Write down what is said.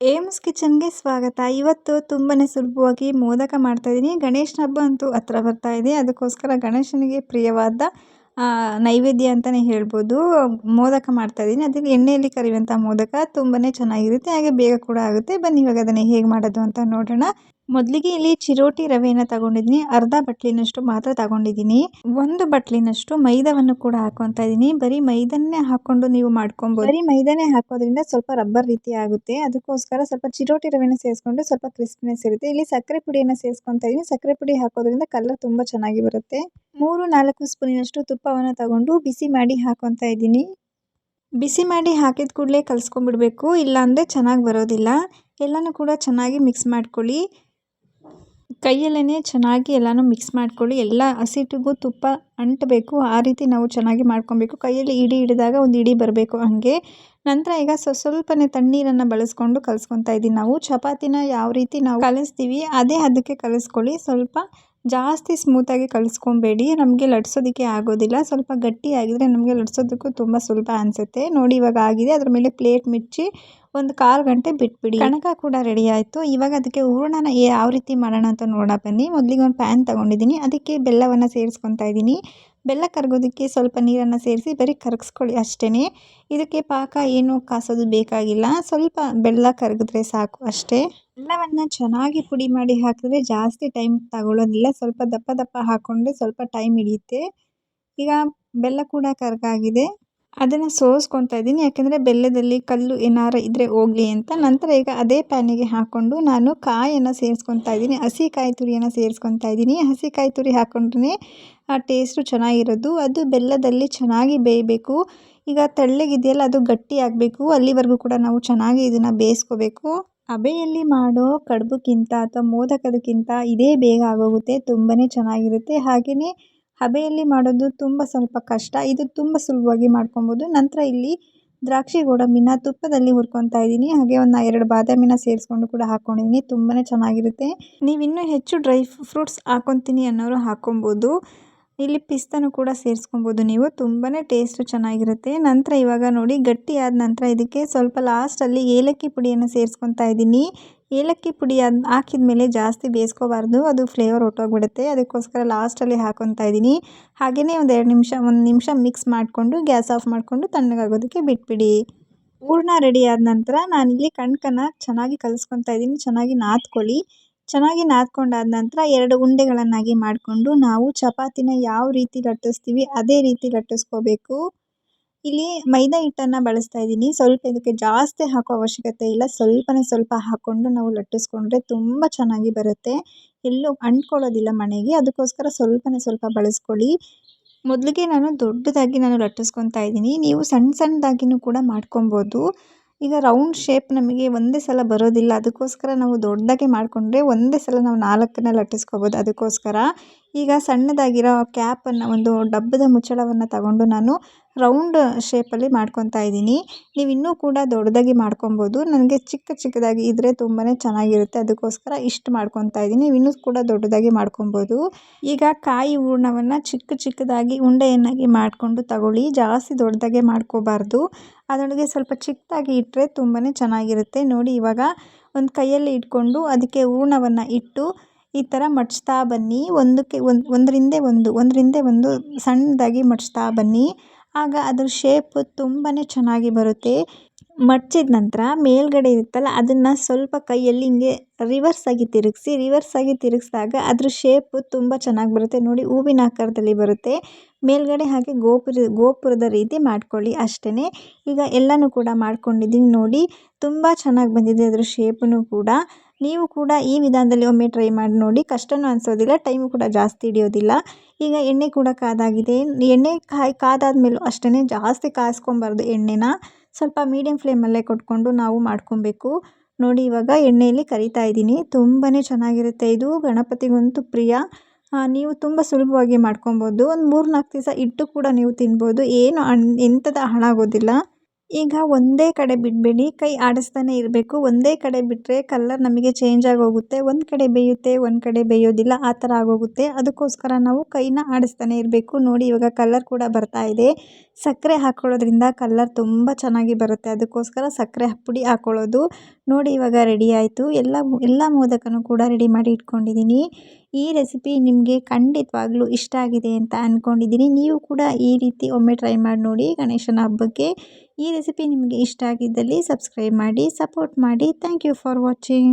AIIMS ಕಿಚನ್ಗೆ ಸ್ವಾಗತ. ಇವತ್ತು ತುಂಬಾ ಸುಲಭವಾಗಿ ಮೋದಕ ಮಾಡ್ತಾಯಿದ್ದೀನಿ ಗಣೇಶನ ಹಬ್ಬ ಅಂತೂ ಹತ್ರ ಬರ್ತಾ ಇದೆ. ಅದಕ್ಕೋಸ್ಕರ ಗಣೇಶನಿಗೆ ಪ್ರಿಯವಾದ ನೈವೇದ್ಯ ಅಂತಲೇ ಹೇಳ್ಬೋದು. ಮೋದಕ ಮಾಡ್ತಾಯಿದ್ದೀನಿ ಅದಕ್ಕೆ ಎಣ್ಣೆಯಲ್ಲಿ ಕರಿಯುವಂಥ ಮೋದಕ ತುಂಬಾ ಚೆನ್ನಾಗಿರುತ್ತೆ. ಹಾಗೆ ಬೇಗ ಕೂಡ ಆಗುತ್ತೆ. ಬನ್ನಿ ಇವಾಗ ಅದನ್ನು ಹೇಗೆ ಮಾಡೋದು ಅಂತ ನೋಡೋಣ. ಮೊದಲಿಗೆ ಇಲ್ಲಿ ಚಿರೋಟಿ ರವೆಯನ್ನು ತಗೊಂಡಿದ್ದೀನಿ. ಅರ್ಧ ಬಟ್ಲಿನಷ್ಟು ಮಾತ್ರ ತಗೊಂಡಿದ್ದೀನಿ. ಒಂದು ಬಟ್ಲಿನಷ್ಟು ಮೈದಾವನ್ನು ಕೂಡ ಹಾಕೊತಾ ಇದ್ದೀನಿ. ಬರೀ ಮೈದನ್ನೇ ಹಾಕೊಂಡು ನೀವು ಮಾಡ್ಕೊಬೋದು. ಬರೀ ಮೈದಾನೇ ಹಾಕೋದ್ರಿಂದ ಸ್ವಲ್ಪ ರಬ್ಬರ್ ರೀತಿ ಆಗುತ್ತೆ. ಅದಕ್ಕೋಸ್ಕರ ಸ್ವಲ್ಪ ಚಿರೋಟಿ ರವೆನ ಸೇರಿಸ್ಕೊಂಡು ಸ್ವಲ್ಪ ಕ್ರಿಸ್ಪಿನೆಸ್ ಇರುತ್ತೆ. ಇಲ್ಲಿ ಸಕ್ಕರೆ ಪುಡಿಯನ್ನು ಸೇರಿಸ್ಕೊತಾ ಇದ್ದೀನಿ. ಸಕ್ಕರೆ ಪುಡಿ ಹಾಕೋದ್ರಿಂದ ಕಲರ್ ತುಂಬ ಚೆನ್ನಾಗಿ ಬರುತ್ತೆ. ಮೂರು, ನಾಲ್ಕು ಸ್ಪೂನಿನಷ್ಟು ತುಪ್ಪವನ್ನು ತಗೊಂಡು ಬಿಸಿ ಮಾಡಿ ಹಾಕೊತಾ ಇದ್ದೀನಿ. ಬಿಸಿ ಮಾಡಿ ಹಾಕಿದ ಕೂಡಲೇ ಕಲಿಸ್ಕೊಂಡ್ಬಿಡ್ಬೇಕು. ಇಲ್ಲಾಂದರೆ ಚೆನ್ನಾಗಿ ಬರೋದಿಲ್ಲ. ಎಲ್ಲನೂ ಕೂಡ ಚೆನ್ನಾಗಿ ಮಿಕ್ಸ್ ಮಾಡ್ಕೊಳ್ಳಿ. ಕೈಯಲ್ಲೇ ಚೆನ್ನಾಗಿ ಎಲ್ಲನೂ ಮಿಕ್ಸ್ ಮಾಡ್ಕೊಳ್ಳಿ. ಎಲ್ಲ ಹಸಿಟ್ಟಿಗೂ ತುಪ್ಪ ಅಂಟಬೇಕು. ಆ ರೀತಿ ನಾವು ಚೆನ್ನಾಗಿ ಮಾಡ್ಕೊಬೇಕು. ಕೈಯಲ್ಲಿ ಇಡಿ ಹಿಡಿದಾಗ ಒಂದು ಇಡಿ ಬರಬೇಕು ಹಾಗೆ. ನಂತರ ಈಗ ಸ್ವಲ್ಪನೇ ತಣ್ಣೀರನ್ನು ಬಳಸ್ಕೊಂಡು ಕಲಿಸ್ಕೊತಾ ಇದ್ದೀನಿ ನಾವು. ಚಪಾತಿನ ಯಾವ ರೀತಿ ನಾವು ಕಲಿಸ್ತೀವಿ ಅದೇ ಅದಕ್ಕೆ ಕಲಿಸ್ಕೊಳ್ಳಿ. ಸ್ವಲ್ಪ ಜಾಸ್ತಿ ಸ್ಮೂತಾಗಿ ಕಲಿಸ್ಕೊಬೇಡಿ. ನಮಗೆ ಲಟ್ಸೋದಕ್ಕೆ ಆಗೋದಿಲ್ಲ. ಸ್ವಲ್ಪ ಗಟ್ಟಿಯಾಗಿದ್ದರೆ ನಮಗೆ ಲಟ್ಸೋದಕ್ಕೂ ತುಂಬ ಸುಲಭ ಅನಿಸುತ್ತೆ. ನೋಡಿ ಇವಾಗ ಆಗಿದೆ. ಅದ್ರ ಮೇಲೆ ಪ್ಲೇಟ್ ಮುಚ್ಚಿ ಒಂದು ಕಾಲು ಗಂಟೆ ಬಿಟ್ಬಿಡಿ. ಕಣಕ ಕೂಡ ರೆಡಿ ಆಯಿತು. ಇವಾಗ ಅದಕ್ಕೆ ಹೂರಣನ ಯಾವ ರೀತಿ ಮಾಡೋಣ ಅಂತ ನೋಡ ಬನ್ನಿ. ಮೊದಲಿಗೆ ಒಂದು ಪ್ಯಾನ್ ತೊಗೊಂಡಿದ್ದೀನಿ. ಅದಕ್ಕೆ ಬೆಲ್ಲವನ್ನು ಸೇರಿಸ್ಕೊತಾ ಇದ್ದೀನಿ. ಬೆಲ್ಲ ಕರಗೋದಕ್ಕೆ ಸ್ವಲ್ಪ ನೀರನ್ನು ಸೇರಿಸಿ ಬರೀ ಕರಗಿಸ್ಕೊಳ್ಳಿ ಅಷ್ಟೇ ಇದಕ್ಕೆ ಪಾಕ ಏನು ಕಾಸೋದು ಬೇಕಾಗಿಲ್ಲ. ಸ್ವಲ್ಪ ಬೆಲ್ಲ ಕರಗಿದ್ರೆ ಸಾಕು ಅಷ್ಟೇ. ಬೆಲ್ಲವನ್ನು ಚೆನ್ನಾಗಿ ಪುಡಿ ಮಾಡಿ ಹಾಕಿದ್ರೆ ಜಾಸ್ತಿ ಟೈಮ್ ತಗೊಳ್ಳೋದಿಲ್ಲ ಸ್ವಲ್ಪ ದಪ್ಪ ದಪ್ಪ ಹಾಕ್ಕೊಂಡ್ರೆ ಸ್ವಲ್ಪ ಟೈಮ್ ಹಿಡಿಯುತ್ತೆ. ಈಗ ಬೆಲ್ಲ ಕೂಡ ಕರಗಾಗಿದೆ. ಅದನ್ನು ಸೋಸ್ಕೊತಾ ಇದ್ದೀನಿ. ಯಾಕೆಂದರೆ ಬೆಲ್ಲದಲ್ಲಿ ಕಲ್ಲು ಏನಾರ ಇದ್ದರೆ ಹೋಗಲಿ ಅಂತ. ನಂತರ ಈಗ ಅದೇ ಪ್ಯಾನಿಗೆ ಹಾಕ್ಕೊಂಡು ನಾನು ಕಾಯನ್ನು ಸೇರಿಸ್ಕೊತಾ ಇದ್ದೀನಿ. ಹಸಿ ಕಾಯಿ ತುರಿಯನ್ನು ಸೇರಿಸ್ಕೊತಾ ಇದ್ದೀನಿ. ಹಸಿ ಕಾಯಿ ತುರಿ ಹಾಕ್ಕೊಂಡ್ರೆ ಆ ಟೇಸ್ಟು ಚೆನ್ನಾಗಿರೋದು. ಅದು ಬೆಲ್ಲದಲ್ಲಿ ಚೆನ್ನಾಗಿ ಬೇಯಬೇಕು. ಈಗ ತೆಳ್ಳಗಿದೆಯಲ್ಲ, ಅದು ಗಟ್ಟಿ ಆಗಬೇಕು. ಅಲ್ಲಿವರೆಗೂ ಕೂಡ ನಾವು ಚೆನ್ನಾಗಿ ಇದನ್ನು ಬೇಯಿಸ್ಕೋಬೇಕು. ಹಬೆಯಲ್ಲಿ ಮಾಡೋ ಕಡುಬುಕ್ಕಿಂತ ಅಥವಾ ಮೋದಕದಕ್ಕಿಂತ ಇದೇ ಬೇಗ ಆಗೋಗುತ್ತೆ. ತುಂಬಾ ಚೆನ್ನಾಗಿರುತ್ತೆ. ಹಾಗೆಯೇ ಹಬೆಯಲ್ಲಿ ಮಾಡೋದು ತುಂಬ ಸ್ವಲ್ಪ ಕಷ್ಟ. ಇದು ತುಂಬ ಸುಲಭವಾಗಿ ಮಾಡ್ಕೊಬೋದು. ನಂತರ ಇಲ್ಲಿ ದ್ರಾಕ್ಷಿ ಗೋಡಂಬಿನ ತುಪ್ಪದಲ್ಲಿ ಹುರ್ಕೊತಾ ಇದ್ದೀನಿ. ಹಾಗೆ ಒಂದು ಎರಡು ಬಾದಾಮಿನ ಸೇರಿಸ್ಕೊಂಡು ಕೂಡ ಹಾಕ್ಕೊಂಡಿದ್ದೀನಿ ತುಂಬಾ ಚೆನ್ನಾಗಿರುತ್ತೆ. ನೀವು ಇನ್ನೂ ಹೆಚ್ಚು ಡ್ರೈ ಫ್ರೂಟ್ಸ್ ಹಾಕೊತೀನಿ ಅನ್ನೋರು ಹಾಕ್ಕೊಬೋದು ಇಲ್ಲಿ ಪಿಸ್ತಾನು ಕೂಡ ಸೇರಿಸ್ಕೊಬೋದು ನೀವು. ತುಂಬಾ ಟೇಸ್ಟ್ ಚೆನ್ನಾಗಿರುತ್ತೆ. ನಂತರ ಇವಾಗ ನೋಡಿ ಗಟ್ಟಿ ಆದ ನಂತರ ಇದಕ್ಕೆ ಸ್ವಲ್ಪ ಲಾಸ್ಟಲ್ಲಿ ಏಲಕ್ಕಿ ಪುಡಿಯನ್ನು ಸೇರಿಸ್ಕೊತಾ ಇದ್ದೀನಿ. ಏಲಕ್ಕಿ ಪುಡಿ ಅದು ಹಾಕಿದ ಮೇಲೆ ಜಾಸ್ತಿ ಬೇಯಿಸ್ಕೋಬಾರ್ದು. ಅದು ಫ್ಲೇವರ್ ಹೊಟ್ಟೋಗ್ಬಿಡುತ್ತೆ ಅದಕ್ಕೋಸ್ಕರ ಲಾಸ್ಟಲ್ಲಿ ಹಾಕೊತಾ ಇದ್ದೀನಿ. ಹಾಗೆಯೇ ಒಂದು ಎರಡು ನಿಮಿಷ, ಒಂದು ನಿಮಿಷ ಮಿಕ್ಸ್ ಮಾಡಿಕೊಂಡು, ಗ್ಯಾಸ್ ಆಫ್ ಮಾಡಿಕೊಂಡು ತಣ್ಣಗಾಗೋದಕ್ಕೆ ಬಿಟ್ಬಿಡಿ. ಹೂರ್ಣ ರೆಡಿ ಆದ ನಂತರ ನಾನಿಲ್ಲಿ ಕಣ್ಕನ್ನು ಚೆನ್ನಾಗಿ ಕಲಿಸ್ಕೊತಾ ಇದ್ದೀನಿ. ಚೆನ್ನಾಗಿ ನಾದ್ಕೊಳ್ಳಿ. ಚೆನ್ನಾಗಿ ನಾದ್ಕೊಂಡಾದ ನಂತರ ಎರಡು ಉಂಡೆಗಳನ್ನಾಗಿ ಮಾಡಿಕೊಂಡು ನಾವು ಚಪಾತಿನ ಯಾವ ರೀತಿ ಲಟ್ಟಿಸ್ತೀವಿ ಅದೇ ರೀತಿ ಲಟ್ಟಿಸ್ಕೋಬೇಕು. ಇಲ್ಲಿ ಮೈದಾ ಹಿಟ್ಟನ್ನು ಬಳಸ್ತಾ ಇದ್ದೀನಿ. ಸ್ವಲ್ಪ ಇದಕ್ಕೆ ಜಾಸ್ತಿ ಹಾಕೋ ಅವಶ್ಯಕತೆ ಇಲ್ಲ. ಸ್ವಲ್ಪನೇ ಸ್ವಲ್ಪ ಹಾಕ್ಕೊಂಡು ನಾವು ಲಟ್ಟಿಸ್ಕೊಂಡ್ರೆ ತುಂಬ ಚೆನ್ನಾಗಿ ಬರುತ್ತೆ. ಎಲ್ಲೂ ಅಂಟ್ಕೊಳ್ಳೋದಿಲ್ಲ ಮನೆಗೆ. ಅದಕ್ಕೋಸ್ಕರ ಸ್ವಲ್ಪನೇ ಸ್ವಲ್ಪ ಬಳಸ್ಕೊಳ್ಳಿ. ಮೊದಲಿಗೆ ನಾನು ದೊಡ್ಡದಾಗಿ ನಾನು ಲಟ್ಟಿಸ್ಕೊತಾ ಇದ್ದೀನಿ. ನೀವು ಸಣ್ಣ ಸಣ್ಣದಾಗಿನೂ ಕೂಡ ಮಾಡ್ಕೊಬೋದು. ಈಗ ರೌಂಡ್ ಶೇಪ್ ನಮಗೆ ಒಂದೇ ಸಲ ಬರೋದಿಲ್ಲ. ಅದಕ್ಕೋಸ್ಕರ ನಾವು ದೊಡ್ಡದಾಗಿ ಮಾಡಿಕೊಂಡ್ರೆ ಒಂದೇ ಸಲ ನಾವು ನಾಲ್ಕನ್ನ ಲಟ್ಟಿಸ್ಕೋಬೋದು. ಅದಕ್ಕೋಸ್ಕರ ಈಗ ಸಣ್ಣದಾಗಿರೋ ಕ್ಯಾಪನ್ನು ಒಂದು ಡಬ್ಬದ ಮುಚ್ಚಳವನ್ನು ತಗೊಂಡು ನಾನು ರೌಂಡ್ ಶೇಪಲ್ಲಿ ಮಾಡ್ಕೊತಾ ಇದ್ದೀನಿ. ನೀವು ಇನ್ನೂ ಕೂಡ ದೊಡ್ಡದಾಗಿ ಮಾಡ್ಕೊಬೋದು. ನನಗೆ ಚಿಕ್ಕ ಚಿಕ್ಕದಾಗಿ ಇದ್ದರೆ ತುಂಬಾ ಚೆನ್ನಾಗಿರುತ್ತೆ. ಅದಕ್ಕೋಸ್ಕರ ಇಷ್ಟು ಮಾಡ್ಕೊತಾ ಇದ್ದೀನಿ. ನೀವು ಇನ್ನೂ ಕೂಡ ದೊಡ್ಡದಾಗಿ ಮಾಡ್ಕೊಬೋದು. ಈಗ ಕಾಯಿ ಹೂರ್ಣವನ್ನು ಚಿಕ್ಕ ಚಿಕ್ಕದಾಗಿ ಉಂಡೆಯನ್ನಾಗಿ ಮಾಡಿಕೊಂಡು ತಗೊಳ್ಳಿ. ಜಾಸ್ತಿ ದೊಡ್ಡದಾಗೆ ಮಾಡ್ಕೋಬಾರ್ದು. ಅದರೊಳಗೆ ಸ್ವಲ್ಪ ಚಿಕ್ಕದಾಗಿ ಇಟ್ಟರೆ ತುಂಬಾ ಚೆನ್ನಾಗಿರುತ್ತೆ. ನೋಡಿ ಇವಾಗ ಒಂದು ಕೈಯಲ್ಲಿ ಇಟ್ಕೊಂಡು ಅದಕ್ಕೆ ಹೂರ್ಣವನ್ನು ಇಟ್ಟು ಈ ಥರ ಮಡ್ಚ್ತಾ ಬನ್ನಿ. ಒಂದಕ್ಕೆ ಒಂದು, ಒಂದರಿಂದೆ ಒಂದು ಒಂದರಿಂದೆ ಒಂದು ಸಣ್ಣದಾಗಿ ಮಡ್ಚ್ತಾ ಬನ್ನಿ. ಆಗ ಅದ್ರ ಶೇಪ್ ತುಂಬಾ ಚೆನ್ನಾಗಿ ಬರುತ್ತೆ. ಮಡಚಿದ ನಂತರ ಮೇಲ್ಗಡೆ ಇರುತ್ತಲ್ಲ, ಅದನ್ನು ಸ್ವಲ್ಪ ಕೈಯಲ್ಲಿ ಹಿಂಗೆ ರಿವರ್ಸ್ ಆಗಿ ತಿರುಗಿಸಿ ರಿವರ್ಸ್ ಆಗಿ ತಿರುಗಿಸಿದಾಗ ಅದ್ರ ಶೇಪ್ ತುಂಬ ಚೆನ್ನಾಗಿ ಬರುತ್ತೆ. ನೋಡಿ, ಹೂವಿನ ಆಕಾರದಲ್ಲಿ ಬರುತ್ತೆ. ಮೇಲ್ಗಡೆ ಹಾಗೆ ಗೋಪುರ, ಗೋಪುರದ ರೀತಿ ಮಾಡ್ಕೊಳ್ಳಿ ಅಷ್ಟೇ ಈಗ ಎಲ್ಲನೂ ಕೂಡ ಮಾಡ್ಕೊಂಡಿದ್ದೀನಿ ನೋಡಿ. ತುಂಬ ಚೆನ್ನಾಗಿ ಬಂದಿದೆ ಅದ್ರ ಶೇಪನ್ನು ಕೂಡ. ನೀವು ಕೂಡ ಈ ವಿಧಾನದಲ್ಲಿ ಒಮ್ಮೆ ಟ್ರೈ ಮಾಡಿ ನೋಡಿ. ಕಷ್ಟನೂ ಅನಿಸೋದಿಲ್ಲ ಟೈಮು ಕೂಡ ಜಾಸ್ತಿ ಹಿಡಿಯೋದಿಲ್ಲ. ಈಗ ಎಣ್ಣೆ ಕೂಡ ಕಾದಾಗಿದೆ. ಎಣ್ಣೆ ಕಾಯಿ, ಕಾದಾದ್ಮೇಲೂ ಅಷ್ಟೇ ಜಾಸ್ತಿ ಕಾಯಿಸ್ಕೊಬಾರ್ದು ಎಣ್ಣೆನ. ಸ್ವಲ್ಪ ಮೀಡಿಯಮ್ ಫ್ಲೇಮಲ್ಲೇ ಕೊಟ್ಕೊಂಡು ನಾವು ಮಾಡ್ಕೊಬೇಕು. ನೋಡಿ ಇವಾಗ ಎಣ್ಣೆಯಲ್ಲಿ ಕರಿತಾ ಇದ್ದೀನಿ. ತುಂಬಾ ಚೆನ್ನಾಗಿರುತ್ತೆ ಇದು. ಗಣಪತಿಗಂತೂ ಪ್ರಿಯ. ನೀವು ತುಂಬ ಸುಲಭವಾಗಿ ಮಾಡ್ಕೊಬೋದು. ಒಂದು ಮೂರು ನಾಲ್ಕು ದಿವಸ ಇಟ್ಟು ಕೂಡ ನೀವು ತಿನ್ಬೋದು. ಏನು ಅನ್ ಎಂಥದ ಹಾಳಾಗೋದಿಲ್ಲ. ಈಗ ಒಂದೇ ಕಡೆ ಬಿಡಬೇಡಿ, ಕೈ ಆಡಿಸ್ತಾನೆ ಇರಬೇಕು. ಒಂದೇ ಕಡೆ ಬಿಟ್ಟರೆ ಕಲ್ಲರ್ ನಮಗೆ ಚೇಂಜ್ ಆಗೋಗುತ್ತೆ. ಒಂದು ಕಡೆ ಬೇಯುತ್ತೆ, ಒಂದು ಕಡೆ ಬೇಯೋದಿಲ್ಲ, ಆ ಥರ ಆಗೋಗುತ್ತೆ. ಅದಕ್ಕೋಸ್ಕರ ನಾವು ಕೈನ ಆಡಿಸ್ತಾನೆ ಇರಬೇಕು. ನೋಡಿ, ಇವಾಗ ಕಲರ್ ಕೂಡ ಬರ್ತಾ ಇದೆ. ಸಕ್ಕರೆ ಹಾಕೊಳ್ಳೋದ್ರಿಂದ ಕಲ್ಲರ್ ತುಂಬ ಚೆನ್ನಾಗಿ ಬರುತ್ತೆ. ಅದಕ್ಕೋಸ್ಕರ ಸಕ್ಕರೆ ಪುಡಿ ಹಾಕ್ಕೊಳ್ಳೋದು ನೋಡಿ, ಇವಾಗ ರೆಡಿ ಆಯಿತು. ಎಲ್ಲ ಎಲ್ಲ ಮೋದಕನೂ ಕೂಡ ರೆಡಿ ಮಾಡಿ ಇಟ್ಕೊಂಡಿದ್ದೀನಿ. ಈ ರೆಸಿಪಿ ನಿಮಗೆ ಖಂಡಿತವಾಗ್ಲೂ ಇಷ್ಟ ಆಗಿದೆ ಅಂತ ಅಂದ್ಕೊಂಡಿದ್ದೀನಿ ನೀವು ಕೂಡ ಈ ರೀತಿ ಒಮ್ಮೆ ಟ್ರೈ ಮಾಡಿ ನೋಡಿ ಗಣೇಶನ ಹಬ್ಬಕ್ಕೆ ಈ ರೆಸಿಪಿ ನಿಮಗೆ ಇಷ್ಟ ಆಗಿದ್ದಲ್ಲಿ ಸಬ್ಸ್ಕ್ರೈಬ್ ಮಾಡಿ ಸಪೋರ್ಟ್ ಮಾಡಿ. Thank you for watching